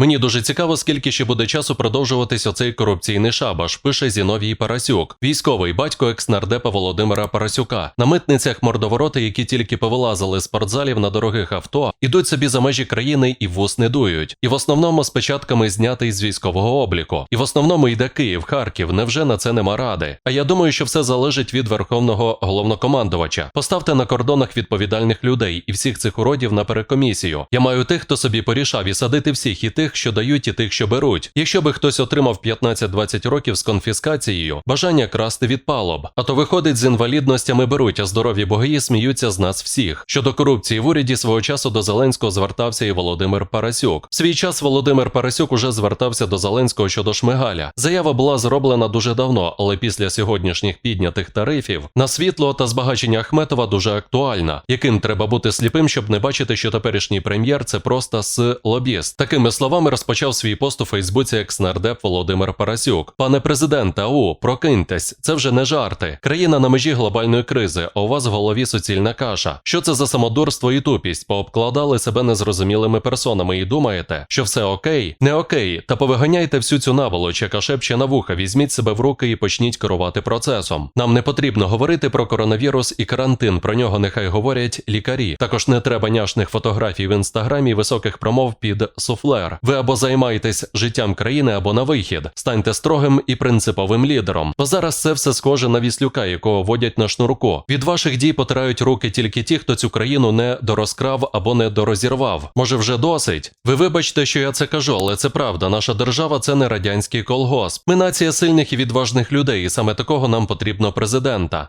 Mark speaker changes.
Speaker 1: Мені дуже цікаво, скільки ще буде часу продовжуватись оцей корупційний шабаш, пише Зіновій Парасюк, військовий батько екснардепа Володимира Парасюка. На митницях мордовороти, які тільки повилазили з спортзалів на дорогих авто, ідуть собі за межі країни і вус не дують. І в основному з печатками знятий з військового обліку. І в основному йде Київ, Харків. Невже на це нема ради? А я думаю, що все залежить від верховного головнокомандувача. Поставте на кордонах відповідальних людей і всіх цих уродів на перекомісію. Я маю тих, хто собі порішав і садити всіх, і тих, що дають, і тих, що беруть. Якщо би хтось отримав 15-20 років з конфіскацією, бажання красти відпало б. А то виходить з інвалідностями беруть, а здорові боги сміються з нас всіх. Щодо корупції в уряді свого часу до Зеленського звертався і Володимир Парасюк. В свій час Володимир Парасюк уже звертався до Зеленського щодо Шмигаля. Заява була зроблена дуже давно, але після сьогоднішніх піднятих тарифів на світло та збагачення Ахметова дуже актуальна. Яким треба бути сліпим, щоб не бачити, що теперішній прем'єр це просто с лобіст. Такими словами розпочав свій пост у Фейсбуці екснардеп Володимир Парасюк. Пане президенте, ау, прокиньтесь, це вже не жарти. Країна на межі глобальної кризи, а у вас в голові суцільна каша. Що це за самодурство і тупість? Пообкладали себе незрозумілими персонами і думаєте, що все окей? Не окей. Та повиганяйте всю цю наволоч, яка шепче на вуха, візьміть себе в руки і почніть керувати процесом. Нам не потрібно говорити про коронавірус і карантин. Про нього нехай говорять лікарі. Також не треба няшних фотографій в інстаграмі і високих промов під суфлер. Ви або займаєтесь життям країни, або на вихід. Станьте строгим і принциповим лідером. Бо зараз це все схоже на віслюка, якого водять на шнурку. Від ваших дій потирають руки тільки ті, хто цю країну не дорозкрав або не дорозірвав. Може, вже досить? Ви вибачте, що я це кажу, але це правда. Наша держава це не радянський колгосп. Ми нація сильних і відважних людей, і саме такого нам потрібно президента.